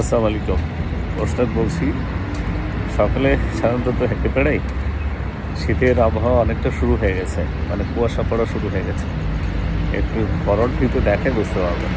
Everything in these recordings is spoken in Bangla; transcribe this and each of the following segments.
আসসালামু আলাইকুম। ওস্তাদ বলছি, সকালে সাধারণত হেঁটে পেড়াই শীতের আবহাওয়া অনেকটা শুরু হয়ে গেছে মানে কুয়াশা পড়া শুরু হয়ে গেছে। একটু ফরওয়ার্ড কিন্তু দেখে বুঝতে পারবেন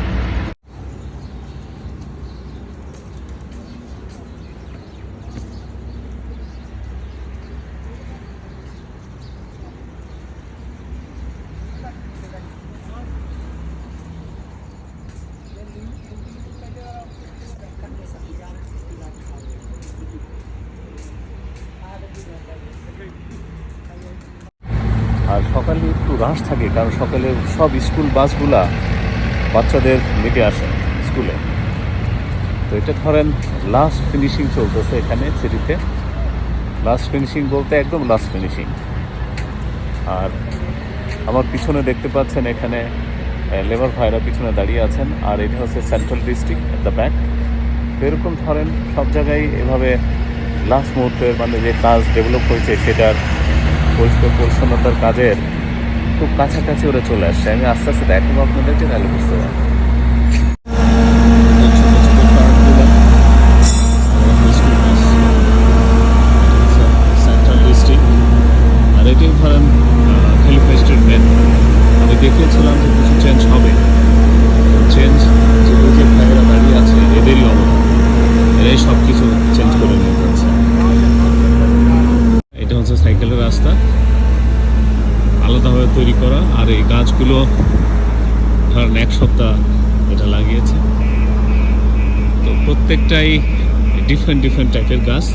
সকালে একটু রাশ থাকে, কারণ সকালে সব স্কুল বাসগুলা বাচ্চাদের নিতে আসে স্কুলে তো এটা ধরেন লাস্ট ফিনিশিং চলতেছে এখানে সিটিতে লাস্ট ফিনিশিং বলতে একদম লাস্ট ফিনিশিং আর আমার পিছনে দেখতে পাচ্ছেন এখানে লেবার ভাইরা পিছনে দাঁড়িয়ে আছেন, আর এটা হচ্ছে সেন্ট্রাল ডিস্ট্রিক্ট দ্য ব্যাক তো এরকম ধরেন সব জায়গায় এভাবে লাস্ট মুহূর্তের মানে যে কাজ ডেভেলপ হয়েছে সেটার পরিষ্কার পরিচ্ছন্নতার কাজের খুব কাছাকাছি ওরা চলে আসছে। আমি আস্তে আস্তে দেখাবো আপনাদেরকে, তাহলে বুঝতে কিছু চেঞ্জ হবে। চেঞ্জ যে ভাইয়েরা দাঁড়িয়ে আছে, এদেরই অবদান এরাই সব কিছু চেঞ্জ করে এটা হচ্ছে সাইকেলের রাস্তা, আলাদাভাবে তৈরি করা, আর এই গাছগুলো ধরেন এক সপ্তাহ এটা লাগিয়েছে। তো প্রত্যেকটাই ডিফারেন্ট ডিফারেন্ট টাইপের গাছ।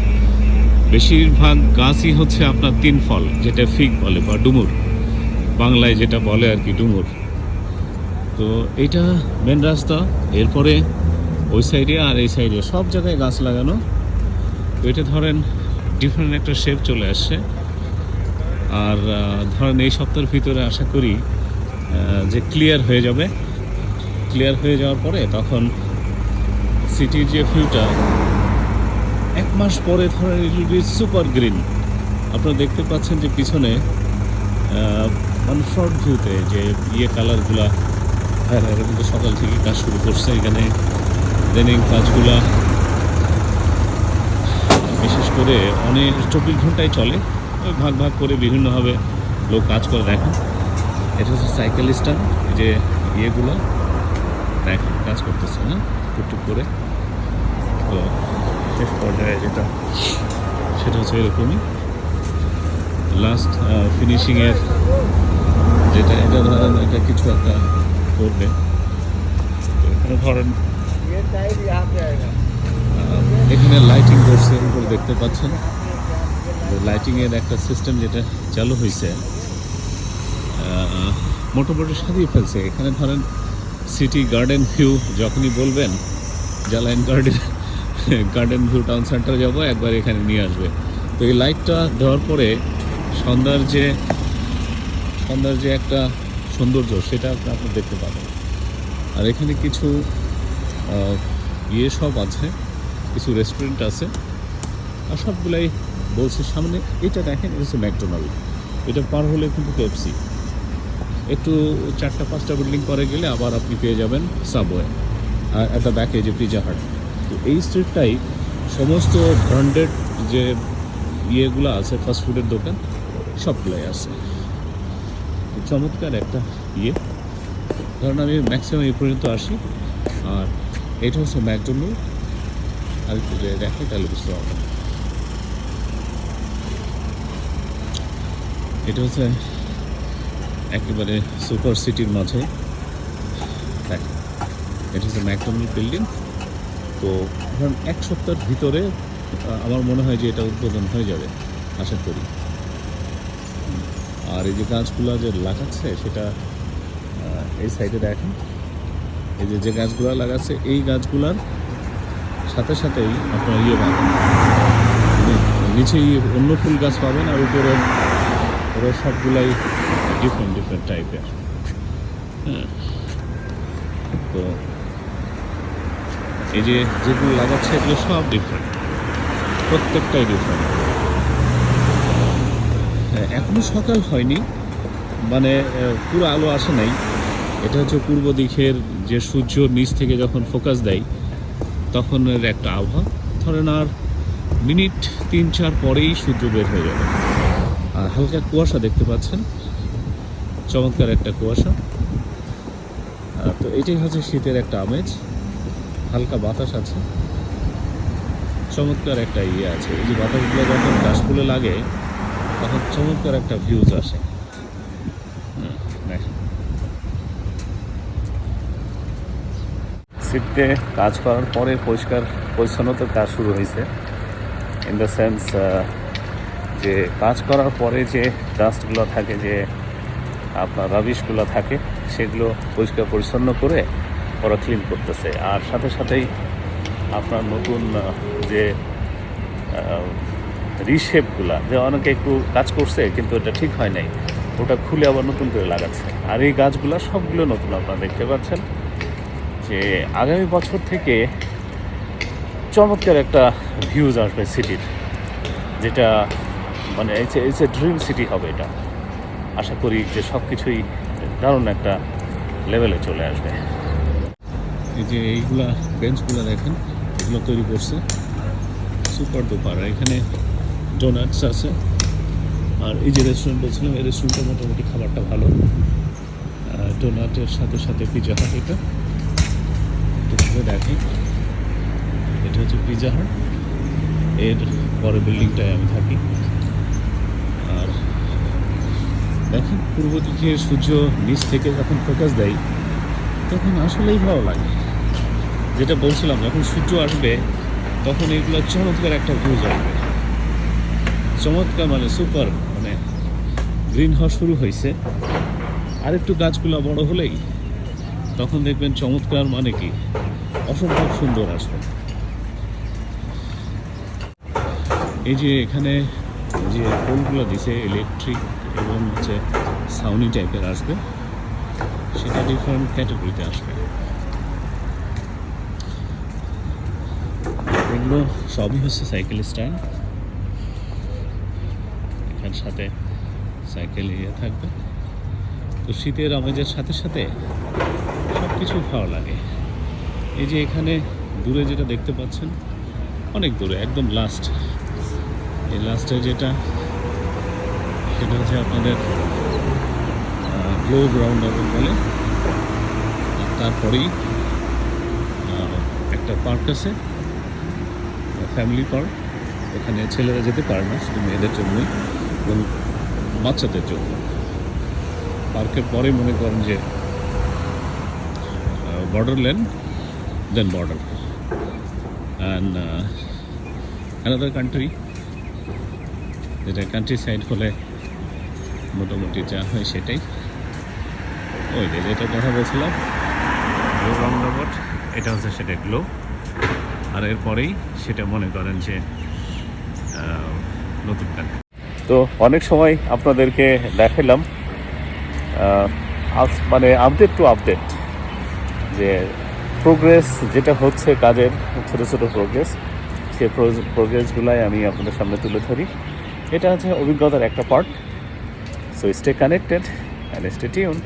বেশিরভাগ গাছই হচ্ছে আপনার তিন ফল, যেটা ফিগ বলে বা ডুমুর। বাংলায় যেটা বলে আর কি ডুমুর। তো এটা মেন রাস্তা, এরপরে ওই সাইডে আর এই সাইডে সব জায়গায় গাছ লাগানো। তো এটা ধরেন ডিফারেন্ট একটা শেপ চলে আসছে। আর ধরেন এই সপ্তাহের ভিতরে আশা করি যে ক্লিয়ার হয়ে যাবে। ক্লিয়ার হয়ে যাওয়ার পরে তখন সিটির যে ভিউটা এক মাস পরে ধরেন ইট উইল সুপার গ্রিন আপনারা দেখতে পাচ্ছেন যে পিছনে মানে শর্ট ভিউতে যে ইয়ে কালারগুলা হ্যাঁ এরা কিন্তু সকাল থেকে কাজ শুরু করছে। এখানে দেনিং কাজগুলা বিশেষ করে অনেক চব্বিশ ঘন্টায় চলে। ভাগ ভাগ করে বিভিন্নভাবে লোক কাজ করে, দেখেন। এটা হচ্ছে সাইকেল স্ট্যান্ড যে ইয়েগুলো, দেখেন, কাজ করতেছে না টুকটুক করে। তো শেষ পর্যায়ে যেটা, সেটা হচ্ছে এরকমই। লাস্ট ফিনিশিংয়ের যেটা, এটা ধরেন এটা কিছু একটা করবে। এখানে ধরেন এখানে লাইটিং করছে, উপরে দেখতে পাচ্ছেন। লাইটিং এর একটা সিস্টেম যেটা চালু হয়েছে মোটামুটি সাজিয়ে ফেলছে। এখানে ধরেন সিটি গার্ডেন ভিউ যখনই বলবেন জালাইন garden garden view town centre যাব, একবার এখানে নিয়ে আসবে। তো এই লাইটটা দেওয়ার পরে সন্ধ্যার যে সন্ধ্যার যে একটা সৌন্দর্য, সেটা আপনি দেখতে পাবেন। আর এখানে কিছু ইয়ে সব আছে। কিছু রেস্টুরেন্ট আছে। আর সবগুলাই বলছে সামনে, এটা দেখেন, এটা হচ্ছে ম্যাকডোনাল্ড। এটা পার হলে কিন্তু কেএফসি একটু চারটা, পাঁচটা বিল্ডিং পরে গেলে আবার আপনি পেয়ে যাবেন সাবওয়ে আর একটা ব্যাকে যে পিজা হাট তো এই স্ট্রিটটাই সমস্ত ব্র্যান্ডেড যে ইয়েগুলো আছে ফাস্টফুডের দোকান, সবগুলাই আছে। চমৎকার একটা ইয়ে। কারণ আমি ম্যাক্সিমাম এই পর্যন্ত আসি। আর এটা হচ্ছে ম্যাকডোনাল্ড। আর একটু দেখে তাহলে বুঝতে পারবেন এটা হচ্ছে একেবারে সুপার সিটির মাঝে। এটা হচ্ছে ম্যাকডোনাল্ড বিল্ডিং তো ধরুন, এক সপ্তাহের ভিতরে আমার মনে হয় যে এটা উদ্বোধন হয়ে যাবে, আশা করি। আর এই যে গাছগুলো যে লাগাচ্ছে, সেটা এই সাইডে দেখেন। এই যে যে গাছগুলো লাগাচ্ছে, এই গাছগুলার সাথে সাথেই আপনার ইয়ে পাবেন। নি- নিচে অন্য ফুল গাছ পাবেন আর উপরে ওরা সবগুলাই ডিফারেন্ট ডিফারেন্ট টাইপের তো এই যে যেগুলো লাগাচ্ছে, এগুলো সব ডিফারেন্ট প্রত্যেকটাই ডিফারেন্ট হ্যাঁ এখনও সকাল হয়নি। মানে পুরো আলো আসে নাই। এটা হচ্ছে পূর্ব দিকের যে সূর্য নিচ থেকে যখন ফোকাস দেয় তখনের একটা আবহাওয়া। ধরেন আর মিনিট তিন, চার পরেই সূর্য বের হয়ে যাবে। আর হালকা কুয়াশা দেখতে পাচ্ছেন। চমৎকার একটা কুয়াশা। তো এটাই হচ্ছে শীতের একটা আমেজ। হালকা বাতাস আছে। চমৎকার একটা ইয়ে আছে। এই যে বাতাসগুলো যখন কাশফুলে লাগে, তখন চমৎকার একটা ভিউজ আসে হুম, দেখেন। সিটে কাজ করার পরে পরিষ্কার, পরিচ্ছন্নতার কাজ শুরু হয়েছে। ইন দ্য সেন্স যে কাজ করার পরে যে ডাস্টগুলো থাকে, যে আপনার রাবিশগুলো থাকে, সেগুলো পরিষ্কার, পরিচ্ছন্ন করে ওরা ক্লিন করতেছে। আর সাথে সাথেই আপনার নতুন যে রিশেপগুলা যে অনেকে একটু কাজ করছে, কিন্তু এটা ঠিক হয় নাই, ওটা খুলে আবার নতুন করে লাগাচ্ছে। আর এই গাছগুলো সবগুলো নতুন, আপনারা দেখতে পাচ্ছেন। যে আগামী বছর থেকে চমৎকার একটা ভিউজ আসবে সিটির যেটা মানে ইটস এ ড্রিম সিটি হবে এটা। আশা করি যে সব কিছুই দারুণ একটা লেভেলে চলে আসবে। এই যে এইগুলা বেঞ্চগুলো দেখেন, এগুলো তৈরি করছে। Super duper. এখানে ডোনাটস আছে। আর এই যে রেস্টুরেন্ট বলছিলাম, এই রেস্টুরেন্টটা মোটামুটি খাবারটা ভালো। ডোনাটের সাথে সাথে পিজা হাট এটা। ঘুরে দেখি এটা হচ্ছে পিজা হাট এর পরে বিল্ডিংটায় আমি থাকি। আর দেখেন, পূর্ব দিকে সূর্য নিচ থেকে যখন ফোকাস দেয়, তখন আসলেই ভালো লাগে। যেটা বলছিলাম, যখন সূর্য আসবে, তখন এগুলো চমৎকার একটা ভিউজ আসবে চমৎকার মানে সুপার মানে গ্রিন হাউস শুরু হয়েছে। আর একটু গাছগুলো বড় হলেই তখন দেখবেন চমৎকার মানে কি? অসম্ভব সুন্দর আসবে এই যে এখানে যে পোলগুলো দিছে ইলেকট্রিক এবং হচ্ছে সাউনি টাইপের আসবে, সেটা ডিফারেন্ট ক্যাটাগরিতে আসবে। এগুলো সবই হচ্ছে সাইকেল স্ট্যান্ড এখান সাথে সাইকেল ইয়ে থাকবে। তো শীতের আমেজের সাথে সাথে কিছু ভালো লাগে। এই যে এখানে দূরে যেটা দেখতে পাচ্ছেন, অনেক দূরে, একদম লাস্ট এই লাস্টে যেটা, সেটা হচ্ছে আপনাদের গ্লো গ্রাউন্ড বলে আর তারপরেই একটা পার্ক আছে ফ্যামিলি পার্ক ওখানে ছেলেরা যেতে পারে না, শুধু মেয়েদের জন্যই, এবং বাচ্চাদের জন্য। পার্কের পরে মনে করেন যে border land then border and another country যেটা কান্ট্রি সাইড হলে মোটামুটি যা হয় সেটাই। ওই যে যেটা কথা বলছিলাম গ্লো রাউন্ডাবট এটা হচ্ছে সেটা গ্লো আর এরপরেই সেটা মনে করেন যে নতুন কান্ট্রি তো অনেক সময় আপনাদেরকে দেখালাম মানে আপডেট টু আপডেট যে প্রোগ্রেস যেটা হচ্ছে কাজের, ছোটো ছোটো প্রোগ্রেস সে প্রোগ্রেসগুলাই আমি আপনাদের সামনে তুলে ধরি। এটা হচ্ছে অভিজ্ঞতার একটা part so stay connected and stay tune